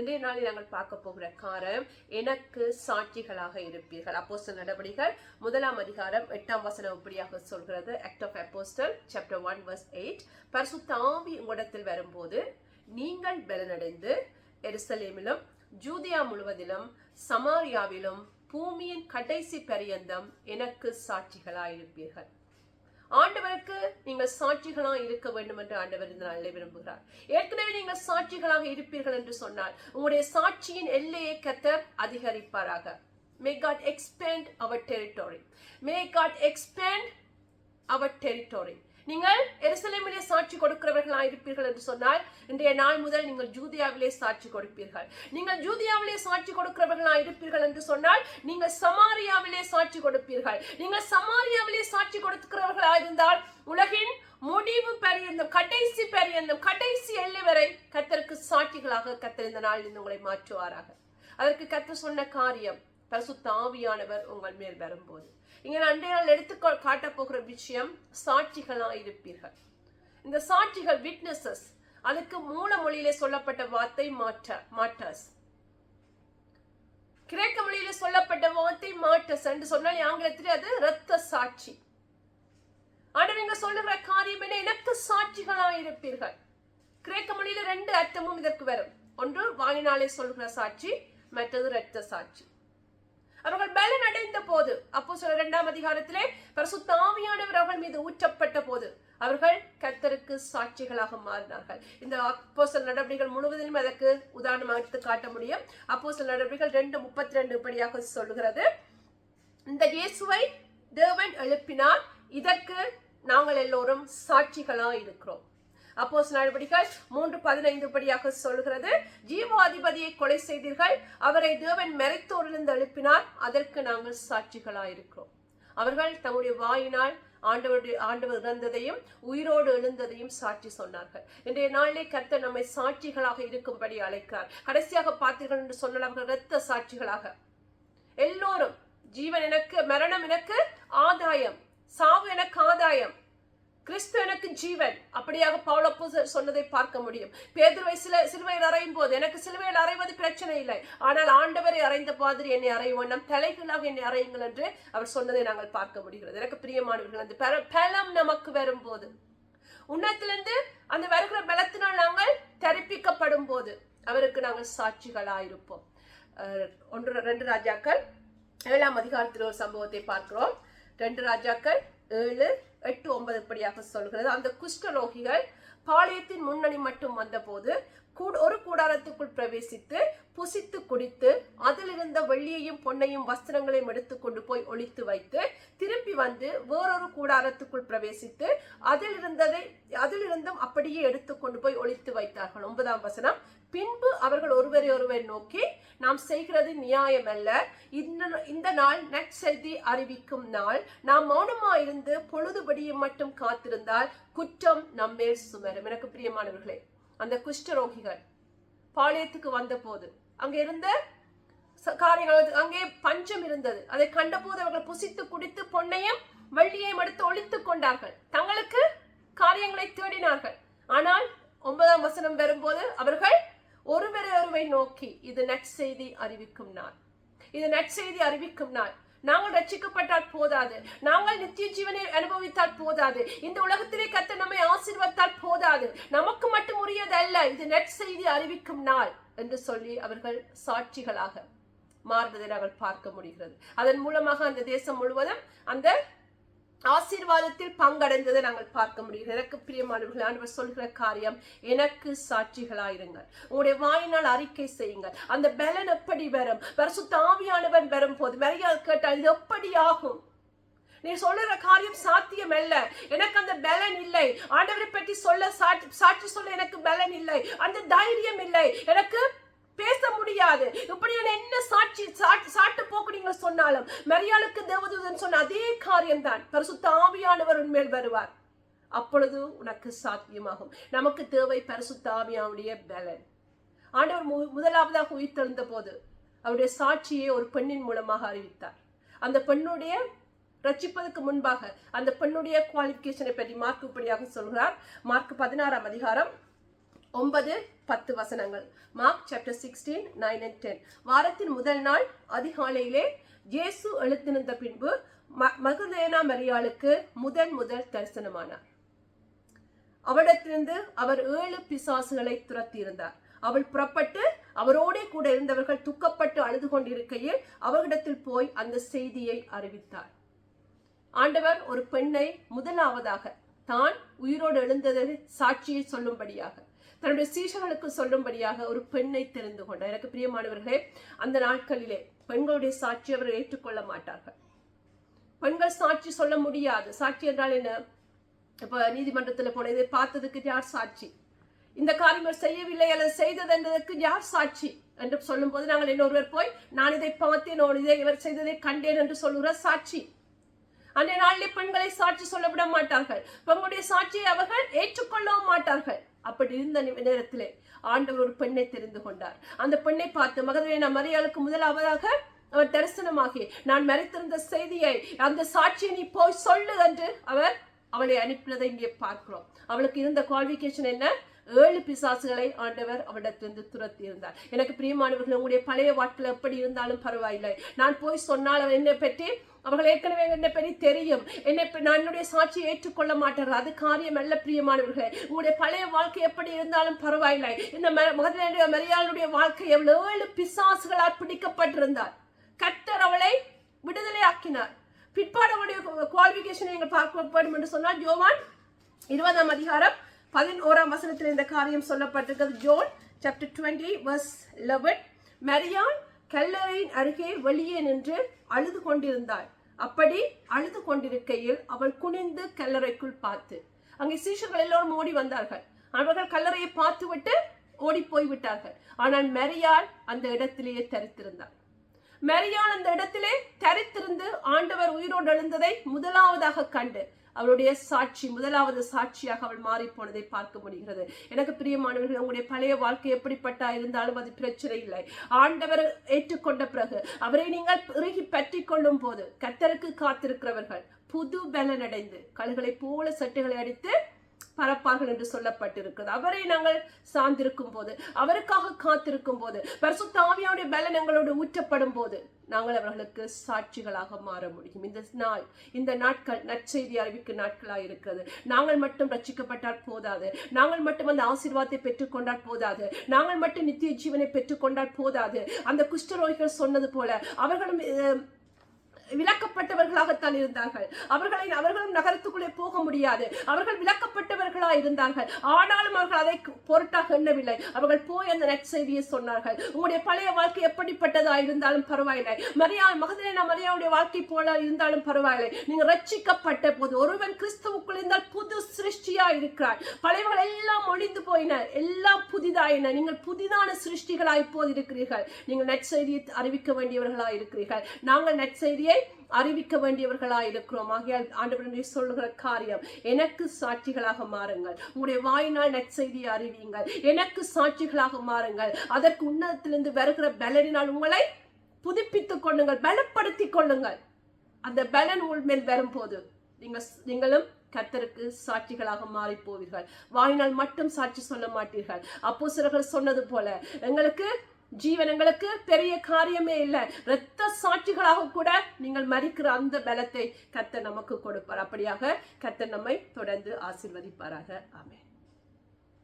இன்றைய நாளில் நாங்கள் பார்க்க போகிற காரம் எனக்கு சாட்சிகளாக இருப்பீர்கள். அப்போஸ்டல் நடவடிக்கைகள் முதலாம் அதிகாரம் எட்டாம் வசனம் இப்படியாக சொல்கிறது. Act of Apostle chapter one verse eight பரிசுத்த ஆவி உங்களிடத்தில் வரும்போது நீங்கள் பலனடைந்து எருசலேமிலும் ஜூதியா முழுவதிலும் சமாரியாவிலும் பூமியின் கடைசி பரியந்தம் எனக்கு சாட்சிகளாயிருப்பீர்கள். ஆண்டவருக்கு நீங்கள் சாட்சிகளாக இருக்க வேண்டும் என்று ஆண்டவர் இந்த நாளில் விரும்புகிறார். ஏற்கனவே நீங்கள் சாட்சிகளாக இருப்பீர்கள் என்று சொன்னால் உங்களுடைய சாட்சியின் எல்லையை கத்தர் அதிகரிப்பாராக. May God expand our territory may God expand our territory நீங்கள் எருசலேமிலே சாட்சி கொடுக்கிறவர்களா இருப்பீர்கள் என்று சொன்னால் இன்றைய நாள் முதல் நீங்கள் ஜூதியாவிலே சாட்சி கொடுப்பீர்கள். நீங்கள் ஜூதியாவிலே சாட்சி கொடுக்கிறவர்களாக இருப்பீர்கள் என்று சொன்னால் நீங்கள் சமாரியாவிலே சாட்சி கொடுப்பீர்கள். நீங்கள் சமாரியாவிலே சாட்சி கொடுக்கிறவர்களாக இருந்தால் உலகின் முடிவு பரியந்தம் கடைசி பரியந்தம் கடைசி எல்லை வரை கத்தருக்கு சாட்சிகளாக கத்தர் இந்த நாளில் உங்களை மாற்றுவாராக. அதற்கு கத்தர் சொன்ன காரியம் பரிசுத்த ஆவியானவர் உங்கள் மேல் வரும்போது. இங்கே அன்றைய நாள் எடுத்து காட்டப் போகிற விஷயம் சாட்சிகளாக இருப்பீர்கள். இந்த சாட்சிகள் விட்னஸஸ் அதுக்கு மூல மொழியிலே சொல்லப்பட்ட வார்த்தை மாற்ற மாட்டஸ் கிரேக்க மொழியில சொல்லப்பட்ட வார்த்தை மாட்டஸ் என்று சொன்னால் ஆங்கிலத்திலே அது இரத்த சாட்சி. ஆனால் இங்க சொல்லுகிற காரியம் என்ன? எனக்கு சாட்சிகளாக இருப்பீர்கள். கிரேக்க மொழியில ரெண்டு அர்த்தமும் இதற்கு வரும். ஒன்று வாயினாலே சொல்லுகிற சாட்சி மற்றது இரத்த சாட்சி. அவர்கள் பலன் அடைந்த போது அப்போ சில இரண்டாம் அதிகாரத்திலே பரிசுத்த ஆவியானவர் அவர்கள் மீது ஊற்றப்பட்ட போது அவர்கள் கர்த்தருக்கு சாட்சிகளாக மாறினார்கள். இந்த அப்போஸ்தல நடவடிக்கைகள் முழுவதிலும் அதற்கு உதாரணமாக எடுத்து காட்ட முடியும். அப்போஸ்தல நடவடிக்கைகள் ரெண்டு முப்பத்தி ரெண்டு படியாக சொல்லுகிறது. இந்த இயேசுவை தேவன் எழுப்பினார் இதற்கு நாங்கள் எல்லோரும் சாட்சிகளாக இருக்கிறோம் அப்போஸ் நடவடிக்கைகள் மூன்று பதினைந்து படியாக சொல்கிறது. ஜீவாதிபதியை கொலை செய்தீர்கள். அவரை தேவன் மறைத்தோரிலிருந்து எழுப்பினார். அதற்கு நாங்கள் சாட்சிகளாயிருக்கிறோம். அவர்கள் தம்முடைய வாயினால் ஆண்டவருடைய ஆண்டவர் இறந்ததையும் உயிரோடு எழுந்ததையும் சாட்சி சொன்னார்கள். இன்றைய நாளிலே கர்த்தர் நம்மை சாட்சிகளாக இருக்கும்படி அழைக்கிறார். கடைசியாக பார்த்தீர்கள் என்று சொன்னால் அவர்கள் இரத்த சாட்சிகளாக. எல்லோரும் ஜீவன் எனக்கு மரணம் எனக்கு ஆதாயம் சாவு எனக்கு ஆதாயம். கிறிஸ்து எனக்கு ஜீவன். அப்படியாக பவுலப்பு சொன்னதை பார்க்க முடியும். பேதுருவை சில சிலுவையில் அறையும் போது எனக்கு சிலுவையில் அறைவது பிரச்சனை இல்லை. ஆனால் ஆண்டவரை அறைந்த மாதிரி என்னை அறையும் நம் தலைகளாக என்னை அறையுங்கள் என்று அவர் சொன்னதை நாங்கள் பார்க்க முடிகிறது. எனக்கு பிரியமானவர்கள் அந்த பலம் நமக்கு வரும்போது உன்னத்திலிருந்து அந்த வருகிற பலத்தினால் நாங்கள் தெரிப்பிக்கப்படும் போது அவருக்கு நாங்கள் சாட்சிகளாயிருப்போம். ஒன்று ரெண்டு ராஜாக்கள் ஏழாம் அதிகாரத்தில் ஒரு சம்பவத்தை பார்க்கிறோம். ரெண்டு ராஜாக்கள் ஏழு எட்டு ஒன்பது படியாக சொல்கிறது. அந்த குஷ்டரோகிகள் பாளையத்தின் முன்னணி மட்டும் வந்தபோது ஒரு கூடாரத்துக்குள் பிரவேசித்து புசித்து குடித்து அதிலிருந்த வெள்ளியையும் பொன்னையும் வஸ்திரங்களையும் எடுத்துக்கொண்டு போய் ஒழித்து வைத்து திரும்பி வந்து வேறொரு கூடாரத்துக்குள் பிரவேசித்து அதில் இருந்ததை அப்படியே எடுத்து கொண்டு போய் ஒழித்து வைத்தார்கள். ஒன்பதாம் வசனம். பின்பு அவர்கள் ஒருவரை ஒருவர் நோக்கி நாம் செய்கிறது நியாயம் அல்ல. இந்த இந்த நாள் நற்செய்தி அறிவிக்கும் நாள். நாம் மௌனமாயிருந்து பொழுதுபடியும் மட்டும் காத்திருந்தால் குற்றம் நம்மேல் சுமரும். எனக்கு பிரியமானவர்களே அந்த குஷ்டரோகிகள் பாளையத்துக்கு வந்தபோது அங்கே இருந்த காரியங்கள் அங்கே பஞ்சம் இருந்தது. அதை கண்டபோது அவர்கள் புசித்து குடித்து பொன்னையும் வெள்ளியையும் எடுத்து ஒழித்துக் கொண்டார்கள். தங்களுக்கு காரியங்களை தேடினார்கள். ஆனால் ஒன்பதாம் வசனம் வரும்போது அவர்கள் ஒருவரை ஒருவை நோக்கி இது நற்செய்தி அறிவிக்கும் நாள். இது நற்செய்தி அறிவிக்கும் நாள். நாங்கள் ரட்சிக்கப்பட்டால் போதாது. நாங்கள் நித்திய ஜீவனை அனுபவித்தால் போதாது. இந்த உலகத்திலே கத்த நம்மை ஆசீர்வத்தால் போதாது. நமக்கு மட்டும் உரியதல்ல. இது நற்செய்தி அறிவிக்கும் நாள் என்று சொல்லி அவர்கள் சாட்சிகளாக மாறுவதை நாங்கள் பார்க்க முடிகிறது. அதன் மூலமாக அந்த தேசம் முழுவதும் அந்த ஆசீர்வாதத்தில் பங்கடைந்ததை நாங்கள் பார்க்க முடியும் எனக்கு பிரியமானவர்கள் ஆண்டவர் சொல்கிற காரியம் எனக்கு சாட்சிகளாயிருங்கள். உங்களுடைய வாயினால் அறிக்கை செய்யுங்கள். அந்த பலன் எப்படி வரும்? பரிசுத்த ஆவியானவன் வரும் போது மரியாதை கேட்டால் இது எப்படி ஆகும் நீ சொல்லுற காரியம் சாத்தியம் அல்ல. எனக்கு அந்த பலன் இல்லை. ஆண்டவரை பற்றி சொல்ல சாட்சி சாட்சி சொல்ல எனக்கு பலன் இல்லை. அந்த தைரியம் இல்லை. எனக்கு பேச முடியாது. இப்படியான என்ன சாட்சி சாட்டு போக்கு நீங்க சொன்னாலும் மரியாளுக்கு தேவதூதன் சொன்ன அதே காரியம்தான். பரிசுத்த ஆவியானவர் உன்மேல் வருவார். அப்பொழுது உனக்கு சாத்தியமாகும். நமக்கு தேவை பரிசுத்த ஆவியாவுடைய பலன். ஆண்டவர் மு- முதலாவதாக உயிர்த்தெழுந்த போது அவருடைய சாட்சியை ஒரு பெண்ணின் மூலமாக அறிவித்தார். அந்த பெண்ணுடைய ரட்சிப்பதற்கு முன்பாக அந்த பெண்ணுடைய குவாலிஃபிகேஷனை பற்றி மார்க் இப்படியாக சொல்கிறார். மார்க் பதினாறாம் அதிகாரம் ஒன்பது பத்து வசனங்கள். Mark chapter sixteen nine and ten வாரத்தின் முதல் நாள் அதிகாலையிலே இயேசு எழுத்திருந்த பின்பு ம- மகதலேனா மரியாளுக்கு முதன் முதல் தரிசனமானார். அவளிடத்திலிருந்து அவர் ஏழு பிசாசுகளை துரத்தியிருந்தார். அவள் புறப்பட்டு அவரோடே கூட இருந்தவர்கள் துக்கப்பட்டு அழுது கொண்டிருக்கையில் அவரிடத்தில் போய் அந்த செய்தியை அறிவித்தார். ஆண்டவர் ஒரு பெண்ணை முதலாவதாக தான் உயிரோடு எழுந்ததை சாட்சியை சொல்லும்படியாக தன்னுடைய சீஷர்களுக்கு சொல்லும்படியாக ஒரு பெண்ணை தெரிந்து கொண்டார். எனக்கு பிரியமானவர்களே அந்த நாட்களிலே பெண்களுடைய சாட்சி அவர்கள் ஏற்றுக்கொள்ள மாட்டார்கள். பெண்கள் சாட்சி சொல்ல முடியாது. சாட்சி என்றால் என்ன? இப்ப நீதிமன்றத்தில் போன இதை பார்த்ததுக்கு யார் சாட்சி? இந்த காரியம் செய்யவில்லை அல்லது செய்தது என்றதற்கு யார் சாட்சி என்று சொல்லும்போது நாங்கள் இன்னொருவர் போய் நான் இதை பார்த்தேன் இதை இவர் செய்ததை கண்டேன் என்று சொல்லுகிற சாட்சி. அன்றைய நாளிலே பெண்களை சாட்சி சொல்ல விட மாட்டார்கள் பெண்களுடைய சாட்சியை அவர்கள் ஏற்றுக்கொள்ளவும் மாட்டார்கள் அப்படி இருந்த நேரத்திலே ஆண்டவர் ஒரு பெண்ணை தெரிந்து கொண்டார். அந்த பெண்ணை பார்த்து மகதவேனா மரியாளுக்கு முதலாவதாக அவர் தரிசனமாகி நான் மறைத்திருந்த செய்தியை அந்த சாட்சியை நீ போய் சொல்லு என்று அவர் அவளை அனுப்பினதை இங்கே பார்க்கிறோம். அவளுக்கு இருந்த குவாலிஃபிகேஷன் என்ன? ஏழு பிசாசுகளை ஆண்டவர் அவனிடத்திலிருந்து துரத்தி இருந்தார் எனக்கு பிரியமானவர்கள் உங்களுடைய பழைய வாழ்க்கையில் எப்படி இருந்தாலும் பரவாயில்லை. நான் போய் சொன்னால் அவன் என்னை பற்றி அவர்கள் ஏற்கனவே என்னை பற்றி தெரியும். என்னை நான் என்னுடைய சாட்சியை ஏற்றுக்கொள்ள மாட்டார்கள். அது காரியம் அல்ல பிரியமானவர்களே. உங்களுடைய பழைய வாழ்க்கை எப்படி இருந்தாலும் பரவாயில்லை. இந்த மகதனுடைய மரியாளுடைய வாழ்க்கை எவ்வளவு ஏழு பிசாசுகளால் பிடிக்கப்பட்டிருந்தார். கர்த்தர் அவளை விடுதலை ஆக்கினார் பிற்பாடு அவளுடைய குவாலிஃபிகேஷனை நீங்கள் பார்க்கப்படும் என்று சொன்னால் ஜோவான் இருபதாம் அதிகாரம் பதினோராம் வசனத்தில் இந்த காரியம் சொல்லப்பட்டிருக்கிறது. John chapter twenty verse eleven மெரியான் கல்லறையின் அருகே வெளியே நின்று அழுது கொண்டிருந்தாள். அப்படி அழுது கொண்டிருக்கையில் அவள் குனிந்து கல்லறைக்குள் பார்த்து அங்கே சீஷர்கள் எல்லோரும் ஓடி வந்தார்கள். அவர்கள் கல்லறையை பார்த்துவிட்டு ஓடி போய்விட்டார்கள். ஆனால் மரியாள் அந்த இடத்திலேயே தரித்திருந்தாள். மெரியான் அந்த இடத்திலே தரித்திருந்து ஆண்டவர் உயிரோடு எழுந்ததை முதலாவதாக கண்டு அவளுடைய சாட்சி முதலாவது சாட்சியாக அவள் மாறி போனதை பார்க்க முடிகிறது. எனக்கு பிரியமானவர்கள் உங்களுடைய பழைய வாழ்க்கை எப்படிப்பட்டா இருந்தாலும் அது பிரச்சனை இல்லை. ஆண்டவர் ஏற்றுக்கொண்ட பிறகு அவரை நீங்கள் இறுகி பற்றி கொள்ளும் போது கத்தருக்கு காத்திருக்கிறவர்கள் புது பலனடைந்து கழுகளை போல சட்டுகளை அடித்து பரப்பார்கள் என்று சொல்லப்பட்டிருக்கிறது. அவரை நாங்கள் சார்ந்திருக்கும் போது அவருக்காக காத்திருக்கும் போது பரிசுத்த ஆவியாவுடைய பலன் எங்களோடு ஊற்றப்படும் போது நாங்கள் அவர்களுக்கு சாட்சிகளாக மாற முடியும். இந்த நாள் இந்த நாட்கள் நற்செய்தி அறிவிக்கும் நாட்களாக இருக்கிறது. நாங்கள் மட்டும் ரட்சிக்கப்பட்டால் போதாது. நாங்கள் மட்டும் அந்த ஆசீர்வாதத்தை பெற்றுக்கொண்டால் போதாது. நாங்கள் மட்டும் நித்திய ஜீவனை பெற்றுக்கொண்டால் போதாது. அந்த குஷ்டரோகிகள் சொன்னது போல அவர்களும் விளக்க விலக்கப்பட்டவர்களாகத்தான் இருந்தார்கள். அவர்களை அவர்களும் நகரத்துக்குள்ளே போக முடியாது. அவர்கள் விலக்கப்பட்டவர்களா இருந்தார்கள் ஆனாலும் அவர்கள் அதை பொருட்டாக எண்ணவில்லை. அவர்கள் போய் அந்த நற்செய்தியை சொன்னார்கள். உங்களுடைய பழைய வாழ்க்கை எப்படிப்பட்டதா இருந்தாலும் பரவாயில்லை. மரியா மகதலேனா மரியாவுடைய வாழ்க்கை போல இருந்தாலும் பரவாயில்லை. நீங்க ரட்சிக்கப்பட்ட போது ஒருவன் கிறிஸ்துவுக்குள் இருந்தால் புது சிருஷ்டியா இருக்கிறார். பழையவர்கள் எல்லாம் ஒழிந்து போயின. எல்லாம் புதிதாயின. நீங்கள் புதிதான சிருஷ்டிகளாய் இப்போது இருக்கிறீர்கள். நீங்கள் நற்செய்தியை அறிவிக்க வேண்டியவர்களாக இருக்கிறீர்கள் நாங்கள் நற்செய்தியை அறிவிக்க வேண்டியவர்களாக இருக்கிறோம் ஆகையால் ஆண்டவருடைய சொல்லுகிற காரியம் எனக்கு சாட்சிகளாக மாறுங்கள். உங்களுடைய வாயினால் நற்செய்தியை அறிவியுங்கள். எனக்கு சாட்சிகளாக மாறுங்கள். அதற்கு உன்னதத்திலிருந்து வருகிற பலனினால் உங்களை புதுப்பித்துக் கொள்ளுங்கள் பலப்படுத்திக் கொள்ளுங்கள். அந்த பலன் உள் மேல் வரும்போது நீங்கள் நீங்களும் கத்தருக்கு சாட்சிகளாக மாறி போவீர்கள் வாயினால் மட்டும் சாட்சி சொல்ல மாட்டீர்கள். அப்போ சொன்னது போல எங்களுக்கு ஜீவனங்களுக்கு பெரிய காரியமே இல்லை. இரத்த சாட்சிகளாக கூட நீங்கள் மறிக்கிற அந்த பலத்தை கர்த்தர் நமக்கு கொடுப்பார். அப்படியாக கர்த்தர் நம்மை தொடர்ந்து ஆசிர்வதிப்பாராக. ஆமே